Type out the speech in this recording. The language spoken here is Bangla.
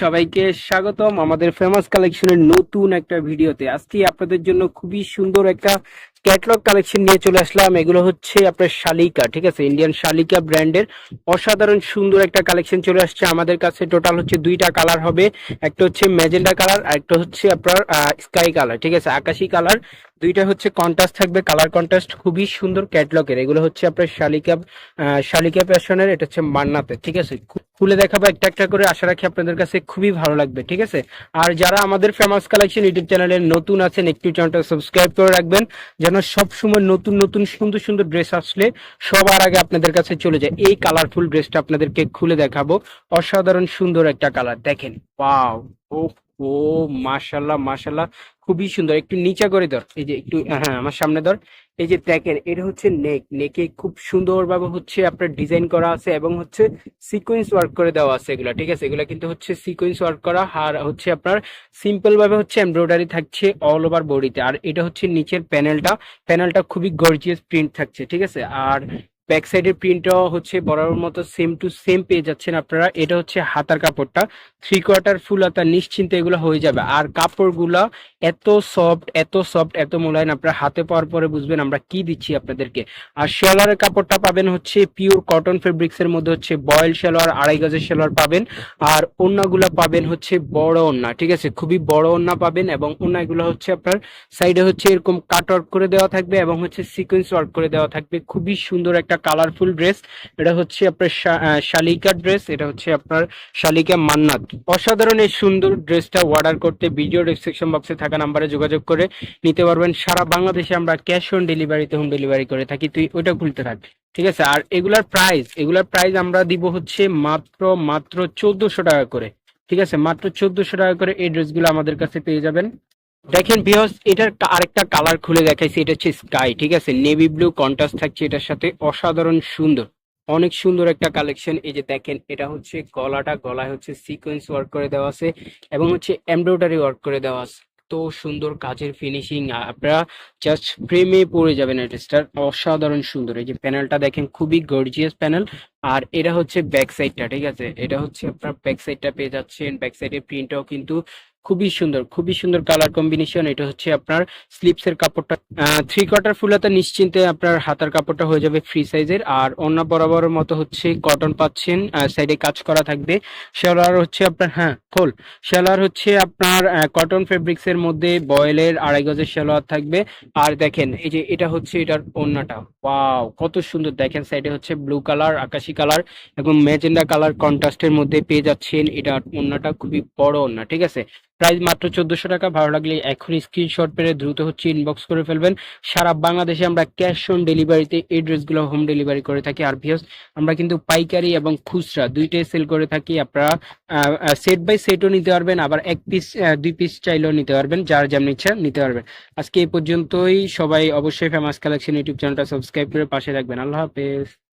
সবাইকে স্বাগতম আমাদের ফেমাস কালেকশনের নতুন একটা ভিডিওতে। আজকে আপনাদের জন্য খুবই সুন্দর একটা ক্যাটলগ কালেকশন নিয়ে চলে আসলাম। এগুলো হচ্ছে আপনার শালিকা, ঠিক আছে? ইন্ডিয়ান শালিকা ব্র্যান্ডের অসাধারণ সুন্দর একটা কালেকশন চলে আসছে। আমাদের কাছে টোটাল হচ্ছে দুইটা কালার হবে। একটা হচ্ছে ম্যাজেন্ডা কালার আর একটা হচ্ছে আপনার স্কাই কালার ঠিক আছে? আকাশি কালার দুইটা হচ্ছে কন্ট্রাস্ট থাকবে কালার কন্ট্রাস্ট খুবই সুন্দর ক্যাটলগের এগুলো হচ্ছে আপনার শালিকা শালিকা প্যাশনের এটা হচ্ছে মান্নাতে, ঠিক আছে? খুলে দেখাবো একটা একটা করে, আশা রাখি আপনাদের কাছে খুবই ভালো লাগবে, ঠিক আছে? আর যারা আমাদের ফেমাস কালেকশন ইউটিউব চ্যানেলে নতুন আছেন, একটু চ্যানেলটা সাবস্ক্রাইব করে রাখবেন, যেন সব সময় নতুন নতুন, সুন্দর সুন্দর ড্রেস আসলে সবার আগে আপনাদের কাছে চলে যায়। এই কালারফুল ড্রেসটা আপনাদেরকে খুলে দেখাবো। অসাধারণ সুন্দর একটা কালার দেখেন ওয়াও ও ও মাশাল্লাহ খুবই সুন্দর। একটু নিচা করে ধর। এই যে একটু হ্যাঁ আমার সামনে ধর। এই যে দেখেন, এটা হচ্ছে নেক নেকে খুব সুন্দরভাবে হচ্ছে আপনার ডিজাইন করা আছে এবং হচ্ছে সিকোয়েন্স ওয়ার্ক করে দেওয়া আছে এগুলা, ঠিক আছে? এগুলা কিন্তু হচ্ছে সিকোয়েন্স ওয়ার্ক করা আর হচ্ছে আপনার সিম্পল ভাবে হচ্ছে এমব্রয়ডারি থাকছে অল ওভার বডিতে আর এটা হচ্ছে নিচের প্যানেলটা প্যানেলটা খুবই গর্জিয়াস প্রিন্ট থাকছে, ঠিক আছে? আর ব্যাক সাইডের প্রিন্টটাও হচ্ছে বরাবর মতো সেম টু সেম পেয়ে যাচ্ছেন আপনারা। এটা হচ্ছে হাতার কাপড়টা। থ্রি কোয়ার্টার ফুল হাতা, নিশ্চিন্তে এগুলো হয়ে যাবে। আর কাপড়গুলা এত সফট এত সফট এত মোলায়েম আপনারা হাতে পাওয়ার পরে বুঝবেন আমরা কি দিচ্ছি আপনাদেরকে। আর শেলোয়ারের কাপড়টা পাবেন হচ্ছে পিওর কটন ফেব্রিক্স এর মধ্যে হচ্ছে বয়েল শেলোয়ার আড়াই গজের শেলোয়ার পাবেন। আর ওন্নাগুলা পাবেন হচ্ছে বড় ওন্না, ঠিক আছে? খুবই বড় ওন্না পাবেন এবং ওন্নাগুলো হচ্ছে আপনার সাইডে হচ্ছে এরকম কাট ওয়ার্ক করে দেওয়া থাকবে এবং হচ্ছে সিকোয়েন্স ওয়ার্ক করে দেওয়া থাকবে। খুবই সুন্দর একটা কালারফুল ড্রেস এটা হচ্ছে আপনার শালিকা ড্রেস এটা হচ্ছে আপনার শালিকা মান্নাত। অসাধারণ এই সুন্দর ড্রেসটা অর্ডার করতে ভিডিও ডিসক্রিপশন বক্সে থাকা নাম্বারে যোগাযোগ করে নিতে পারবেন। সারা বাংলাদেশে আমরা ক্যাশ অন ডেলিভারিতে হোম ডেলিভারি করে থাকি, তুই ওইটা খুলতে থাক ঠিক আছে? আর এগুলার প্রাইস এগুলার প্রাইস আমরা দিব হচ্ছে মাত্র মাত্র চোদ্দশো টাকা করে। ঠিক আছে? মাত্র চোদ্দশো টাকা করে এই ড্রেসগুলো আমাদের কাছে পেয়ে যাবেন। দেখেন বিহস এটার আরেকটা কালার খুলে দেখাইছি, এটা হচ্ছে স্কাই, ঠিক আছে? নেভি ব্লু কন্ট্রাস্ট থাকছে, এটার সাথে অসাধারণ সুন্দর, অনেক সুন্দর একটা কালেকশন। এই যে দেখেন, এটা হচ্ছে গলাটা, গলায় হচ্ছে সিকোয়েন্স ওয়ার্ক করে দেওয়া আছে এবং হচ্ছে এমব্রয়ডারি ওয়ার্ক করে দেওয়া আছে। তো সুন্দর কাজের ফিনিশিং আপনারা জাস্ট প্রেমে পড়ে যাবেন ড্রেসটার অসাধারণ সুন্দর। এই যে প্যানেলটা দেখেন, খুবই গর্জিয়াস প্যানেল আর এটা হচ্ছে ব্যাক সাইডটা ঠিক আছে? এটা হচ্ছে আপনার ব্যাক সাইডটা পেয়ে যাচ্ছেন ব্যাক সাইডের প্রিন্টটাও কিন্তু খুবই সুন্দর খুবই সুন্দর কালার কম্বিনেশন এটা হচ্ছে আপনার স্লিপস এর কাপড়টা। থ্রি কোয়ার্টার ফুলাতে নিশ্চিন্তে আপনার হাতার কাপড়টা হয়ে যাবে ফ্রি সাইজের আর অন্য বরাবরের মতো হচ্ছে কটন পাচ্ছেন সাইডে কাজ করা থাকবে। শেলার হচ্ছে আপনার হ্যাঁ খোল। শেলার হচ্ছে আপনার কটন ফেব্রিক্স এর মধ্যে বয়েলের আড়াই গজের শেলোয়ার থাকবে। আর দেখেন, এই যে এটা হচ্ছে এটার ওন্নাটা। ওয়াও কত সুন্দর। দেখেন সাইডে হচ্ছে ব্লু কালার আকাশি কালার এবং ম্যাজেন্ডা কালার কন্ট্রাস্টের মধ্যে পেয়ে যাচ্ছেন। এটার ওন্নাটা খুবই বড় ওন্না, ঠিক আছে? প্রাইস মাত্র চোদ্দশো টাকা। ভালো লাগলে এখন স্ক্রিনশট পেরে দ্রুত হচ্ছে ইনবক্স করে ফেলবেন। সারা বাংলাদেশে আমরা ক্যাশ অন ডেলিভারিতে এই ড্রেসগুলো হোম ডেলিভারি করে থাকি। আর ভিউস আমরা কিন্তু পাইকারি এবং খুচরা দুইটাই সেল করে থাকি। আপনারা সেট বাই সেটও নিতে পারবেন, আবার এক পিস দুই পিস চাইলেও নিতে পারবেন, যার যেমন ইচ্ছা নিতে পারবেন। আজকে এই পর্যন্তই। সবাই অবশ্যই ফেমাস কালেকশন ইউটিউব চ্যানেলটা সাবস্ক্রাইব করে পাশে রাখবেন আল্লাহ হাফেজ।